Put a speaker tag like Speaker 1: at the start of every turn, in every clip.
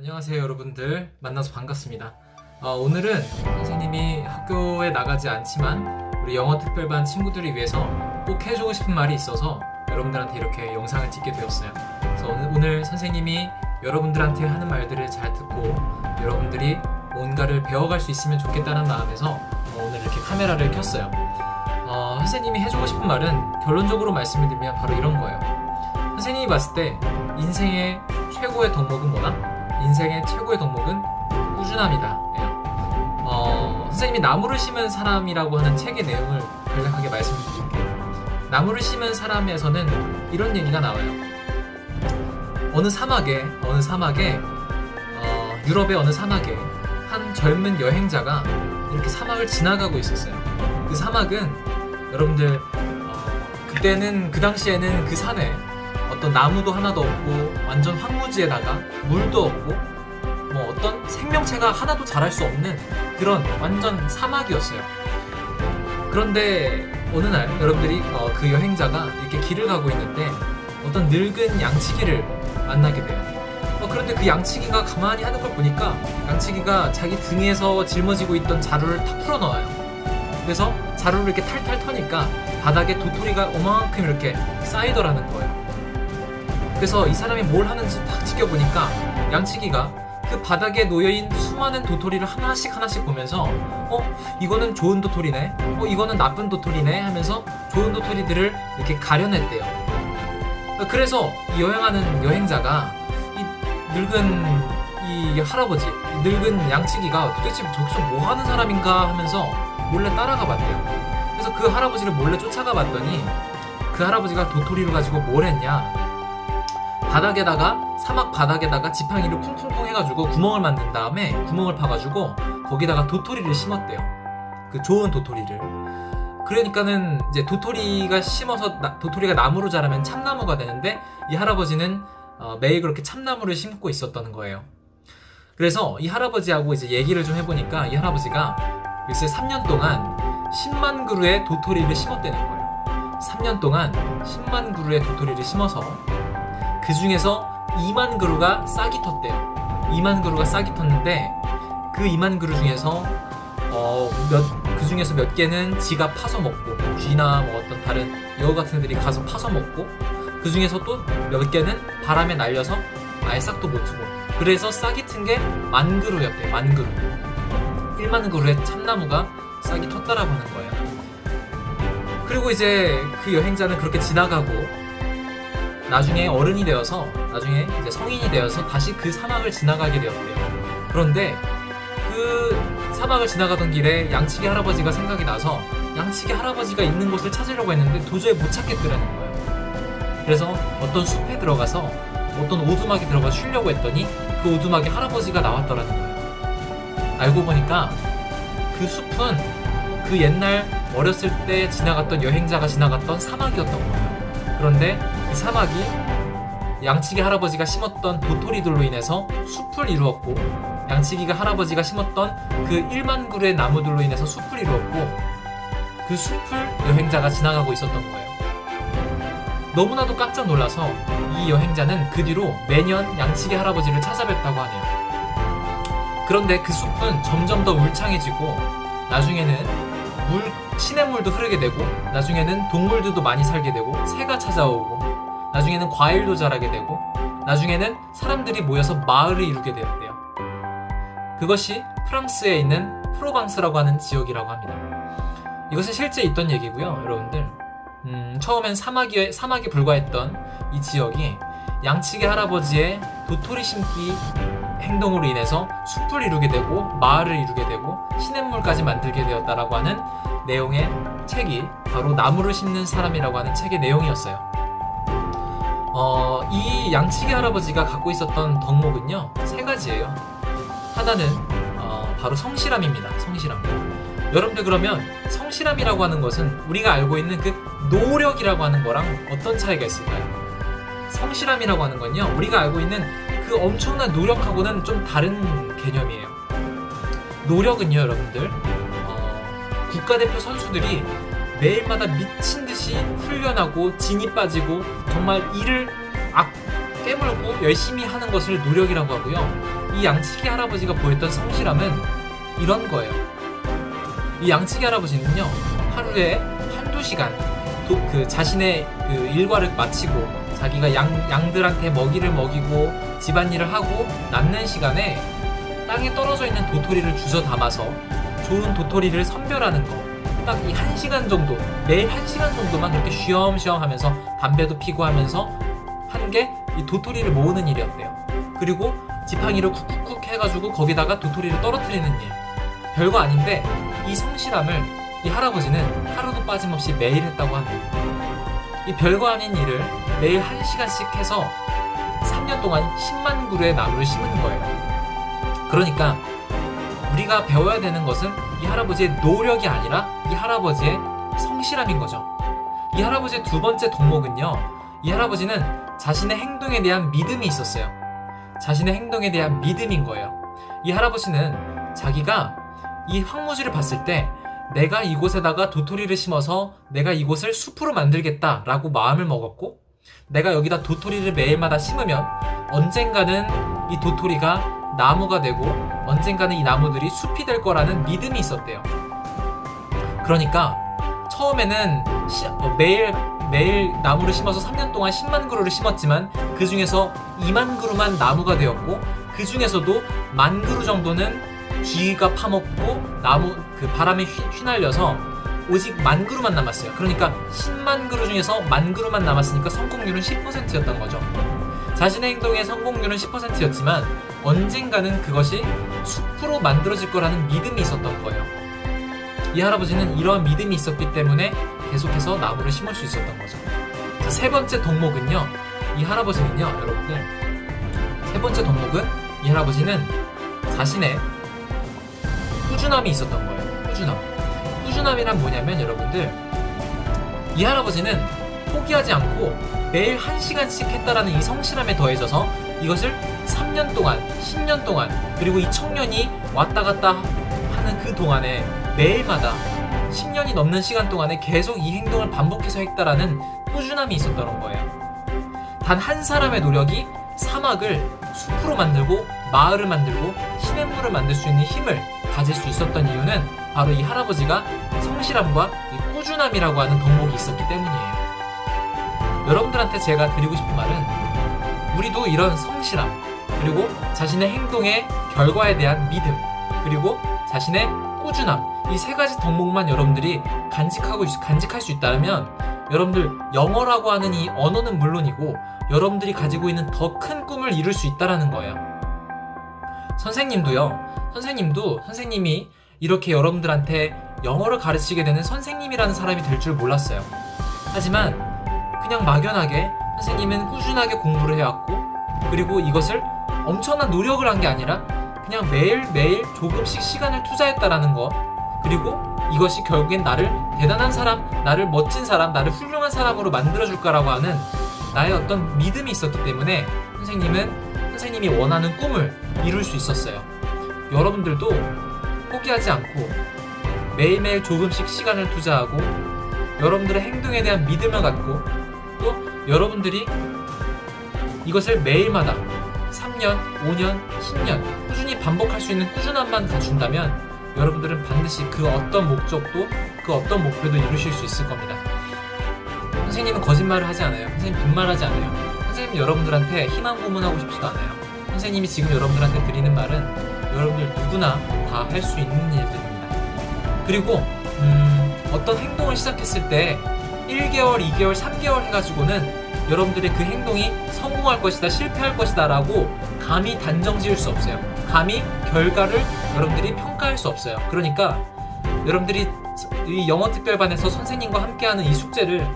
Speaker 1: 안녕하세요 여러분들. 만나서 반갑습니다. 어, 오늘은 선생님이 학교에 나가지 않지만 우리 영어 특별반 친구들을 위해서 꼭 해주고 싶은 말이 있어서 여러분들한테 이렇게 영상을 찍게 되었어요. 그래서 오늘, 오늘 선생님이 여러분들한테 하는 말들을 잘 듣고 여러분들이 뭔가를 배워갈 수 있으면 좋겠다는 마음에서 어, 오늘 이렇게 카메라를 켰어요. 어, 선생님이 해주고 싶은 말은 결론적으로 말씀을 드리면 바로 이런 거예요. 선생님이 봤을 때 인생의 최고의 덕목은 뭐다? 인생의 최고의 덕목은 꾸준함이다. 예. 어, 선생님이 나무를 심은 사람이라고 하는 책의 내용을 간략하게 말씀드릴게요. 나무를 심은 사람에서는 이런 얘기가 나와요. 어느 사막에 어느 사막에 어, 유럽의 어느 사막에 한 젊은 여행자가 이렇게 사막을 지나가고 있었어요. 그 사막은 여러분들 어, 그때는 그 당시에는 그 산에 어떤 나무도 하나도 없고 완전 황무지에다가 물도 없고 뭐 어떤 생명체가 하나도 자랄 수 없는 그런 완전 사막이었어요. 그런데 어느 날 여러분들이 어, 그 여행자가 이렇게 길을 가고 있는데 어떤 늙은 양치기를 만나게 돼요. 어, 그런데 그 양치기가 가만히 하는 걸 보니까 양치기가 자기 등에서 짊어지고 있던 자루를 다 풀어 넣어요. 그래서 자루를 이렇게 탈탈 터니까 바닥에 도토리가 어마만큼 이렇게 쌓이더라는 거예요. 그래서 이 사람이 뭘 하는지 딱 지켜보니까 양치기가 그 바닥에 놓여있는 수많은 도토리를 하나씩 하나씩 보면서 어 이거는 좋은 도토리네. 어 이거는 나쁜 도토리네 하면서 좋은 도토리들을 이렇게 가려냈대요. 그래서 이 여행하는 여행자가 이 늙은 이 할아버지 이 늙은 양치기가 도대체 저기서 뭐 하는 사람인가 하면서 몰래 따라가 봤대요. 그래서 그 할아버지를 몰래 쫓아가 봤더니 그 할아버지가 도토리를 가지고 뭘 했냐 바닥에다가 사막 바닥에다가 지팡이를 쿵쿵쿵 해가지고 구멍을 만든 다음에 구멍을 파가지고 거기다가 도토리를 심었대요. 그 좋은 도토리를. 그러니까는 이제 도토리가 심어서 나- 도토리가 나무로 자라면 참나무가 되는데 이 할아버지는 어, 매일 그렇게 참나무를 심고 있었다는 거예요. 그래서 이 할아버지하고 이제 얘기를 좀 해보니까 이 할아버지가 글쎄 3년 동안 10만 그루의 도토리를 심었다는 거예요. 3년 동안 10만 그루의 도토리를 심어서 그 중에서 2만 그루가 싹이 텄대요. 2만 그루가 싹이 텄는데 그 2만 그루 중에서 어, 몇, 그 중에서 몇 개는 지가 파서 먹고 쥐나 뭐 어떤 다른 여우 같은 애들이 가서 파서 먹고 그 중에서 또 몇 개는 바람에 날려서 아예 싹도 못 트고 그래서 싹이 튼 게 만 그루였대요. 만 그루. 1만 그루의 참나무가 싹이 텄다라고 하는 거예요. 그리고 이제 그 여행자는 그렇게 지나가고 나중에 어른이 되어서 나중에 이제 성인이 되어서 다시 그 사막을 지나가게 되었대요. 그런데 그 사막을 지나가던 길에 양치기 할아버지가 생각이 나서 양치기 할아버지가 있는 곳을 찾으려고 했는데 도저히 못 찾겠더라는 거예요. 그래서 어떤 숲에 들어가서 어떤 오두막에 들어가 쉬려고 했더니 그 오두막에 할아버지가 나왔더라는 거예요. 알고 보니까 그 숲은 그 옛날 어렸을 때 지나갔던 여행자가 지나갔던 사막이었던 거예요. 그런데 이 사막이 양치기 할아버지가 심었던 도토리들로 인해서 숲을 이루었고 양치기가 할아버지가 심었던 그 1만 그루의 나무들로 인해서 숲을 이루었고 그 숲을 여행자가 지나가고 있었던 거예요. 너무나도 깜짝 놀라서 이 여행자는 그 뒤로 매년 양치기 할아버지를 찾아뵙다고 하네요. 그런데 그 숲은 점점 더 울창해지고 나중에는 물 시냇물도 흐르게 되고 나중에는 동물들도 많이 살게 되고 새가 찾아오고 나중에는 과일도 자라게 되고 나중에는 사람들이 모여서 마을을 이루게 되었대요. 그것이 프랑스에 있는 프로방스라고 하는 지역이라고 합니다. 이것은 실제 있던 얘기고요, 여러분들. 음, 처음엔 사막이 사막에 불과했던 이 지역이 양치기 할아버지의 도토리 심기 행동으로 인해서 숲을 이루게 되고 마을을 이루게 되고 시냇물까지 만들게 되었다라고 하는 내용의 책이 바로 나무를 심는 사람이라고 하는 책의 내용이었어요. 어, 이 양치기 할아버지가 갖고 있었던 덕목은요 세 가지예요. 하나는 어, 바로 성실함입니다. 성실함. 여러분들 그러면 성실함이라고 하는 것은 우리가 알고 있는 그 노력이라고 하는 거랑 어떤 차이가 있을까요? 성실함이라고 하는 건요 우리가 알고 있는 그 엄청난 노력하고는 좀 다른 개념이에요. 노력은요 여러분들 어, 국가대표 선수들이 매일마다 미친 듯이 훈련하고 진이 빠지고 정말 일을 악 깨물고 열심히 하는 것을 노력이라고 하고요. 이 양치기 할아버지가 보였던 성실함은 이런 거예요. 이 양치기 할아버지는요 하루에 한두 시간 도, 그 자신의 그 일과를 마치고 자기가 양, 양들한테 먹이를 먹이고 집안일을 하고 남는 시간에 땅에 떨어져 있는 도토리를 주워 담아서 좋은 도토리를 선별하는 거. 딱 이 한 시간 정도, 매일 한 시간 정도만 그렇게 쉬엄쉬엄 하면서 담배도 피고 하면서 한 게 이 도토리를 모으는 일이었대요. 그리고 지팡이를 쿡쿡쿡 해가지고 거기다가 도토리를 떨어뜨리는 일. 별거 아닌데 이 성실함을 이 할아버지는 하루도 빠짐없이 매일 했다고 하네요. 이 별거 아닌 일을 매일 한 시간씩 해서 3년 동안 10만 그루의 나무를 심은 거예요. 그러니까 우리가 배워야 되는 것은 이 할아버지의 노력이 아니라 이 할아버지의 성실함인 거죠. 이 할아버지의 두 번째 덕목은요. 이 할아버지는 자신의 행동에 대한 믿음이 있었어요. 자신의 행동에 대한 믿음인 거예요. 이 할아버지는 자기가 이 황무지를 봤을 때 내가 이곳에다가 도토리를 심어서 내가 이곳을 숲으로 만들겠다라고 마음을 먹었고 내가 여기다 도토리를 매일마다 심으면 언젠가는 이 도토리가 나무가 되고 언젠가는 이 나무들이 숲이 될 거라는 믿음이 있었대요. 그러니까 처음에는 시- 어, 매일 매일 나무를 심어서 3년 동안 10만 그루를 심었지만 그 중에서 2만 그루만 나무가 되었고 그 중에서도 만 그루 정도는 쥐가 파먹고 나무 그 바람에 휘, 휘날려서 오직 만 그루만 남았어요. 그러니까 10만 그루 중에서 만 그루만 남았으니까 성공률은 10%였던 거죠. 자신의 행동의 성공률은 10%였지만 언젠가는 그것이 숲으로 만들어질 거라는 믿음이 있었던 거예요. 이 할아버지는 이러한 믿음이 있었기 때문에 계속해서 나무를 심을 수 있었던 거죠. 자, 세 번째 덕목은요. 이 할아버지는요, 여러분들. 세 번째 덕목은 이 할아버지는 자신의 꾸준함이 있었던 거예요. 꾸준함. 꾸준함이란 뭐냐면 여러분들 이 할아버지는 포기하지 않고 매일 한 시간씩 했다라는 이 성실함에 더해져서 이것을 3년 동안, 10년 동안 그리고 이 청년이 왔다 갔다 하는 그 동안에 매일마다 10년이 넘는 시간 동안에 계속 이 행동을 반복해서 했다라는 꾸준함이 있었던 거예요. 단 한 사람의 노력이 사막을 숲으로 만들고 마을을 만들고 시냇물을 만들 수 있는 힘을 가질 수 있었던 이유는 바로 이 할아버지가 성실함과 이 꾸준함이라고 하는 덕목이 있었기 때문이에요. 여러분들한테 제가 드리고 싶은 말은 우리도 이런 성실함 그리고 자신의 행동의 결과에 대한 믿음 그리고 자신의 꾸준함 이 세 가지 덕목만 여러분들이 간직하고 있- 간직할 수 있다면 여러분들 영어라고 하는 이 언어는 물론이고 여러분들이 가지고 있는 더 큰 꿈을 이룰 수 있다라는 거예요. 선생님도요. 선생님도 선생님이 이렇게 여러분들한테 영어를 가르치게 되는 선생님이라는 사람이 될 줄 몰랐어요. 하지만 그냥 막연하게 선생님은 꾸준하게 공부를 해왔고 그리고 이것을 엄청난 노력을 한 게 아니라 그냥 매일매일 조금씩 시간을 투자했다라는 거 그리고 이것이 결국엔 나를 대단한 사람, 나를 멋진 사람, 나를 훌륭한 사람으로 만들어줄 거라고 하는 나의 어떤 믿음이 있었기 때문에 선생님은 선생님이 원하는 꿈을 이룰 수 있었어요. 여러분들도 포기하지 않고 매일매일 조금씩 시간을 투자하고 여러분들의 행동에 대한 믿음을 갖고 또 여러분들이 이것을 매일마다 3년, 5년, 10년 꾸준히 반복할 수 있는 꾸준함만 갖춘다면 여러분들은 반드시 그 어떤 목적도 그 어떤 목표도 이루실 수 있을 겁니다. 선생님은 거짓말을 하지 않아요. 선생님 빈말하지 않아요. 선생님 여러분들한테 희망 고문하고 싶지도 않아요. 선생님이 지금 여러분들한테 드리는 말은 여러분들 누구나 다 할 수 있는 일들입니다. 그리고 음, 어떤 행동을 시작했을 때 1개월, 2개월, 3개월 해가지고는 여러분들의 그 행동이 성공할 것이다, 실패할 것이다 라고 감히 단정 지을 수 없어요. 감히 결과를 여러분들이 평가할 수 없어요. 그러니까 여러분들이 이 영어 특별반에서 선생님과 함께하는 이 숙제를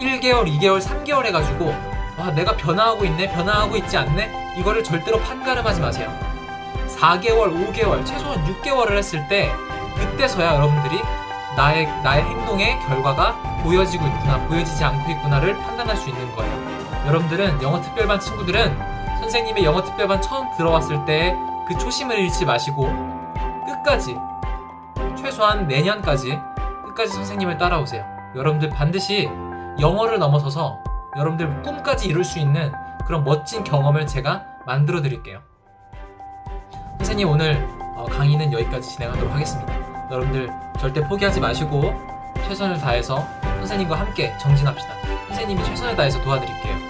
Speaker 1: 1개월, 2개월, 3개월 해가지고 와 내가 변화하고 있네, 변화하고 있지 않네 이거를 절대로 판가름하지 마세요. 4개월, 5개월, 최소한 6개월을 했을 때 그때서야 여러분들이 나의 나의 행동의 결과가 보여지고 있구나, 보여지지 않고 있구나를 판단할 수 있는 거예요. 여러분들은 영어 특별반 친구들은 선생님의 영어 특별반 처음 들어왔을 때 그 초심을 잃지 마시고 끝까지 최소한 내년까지 끝까지 선생님을 따라오세요. 여러분들 반드시 영어를 넘어서서 여러분들 꿈까지 이룰 수 있는 그런 멋진 경험을 제가 만들어 드릴게요. 선생님 오늘 어, 강의는 여기까지 진행하도록 하겠습니다. 여러분들 절대 포기하지 마시고 최선을 다해서 선생님과 함께 정진합시다. 선생님이 최선을 다해서 도와드릴게요.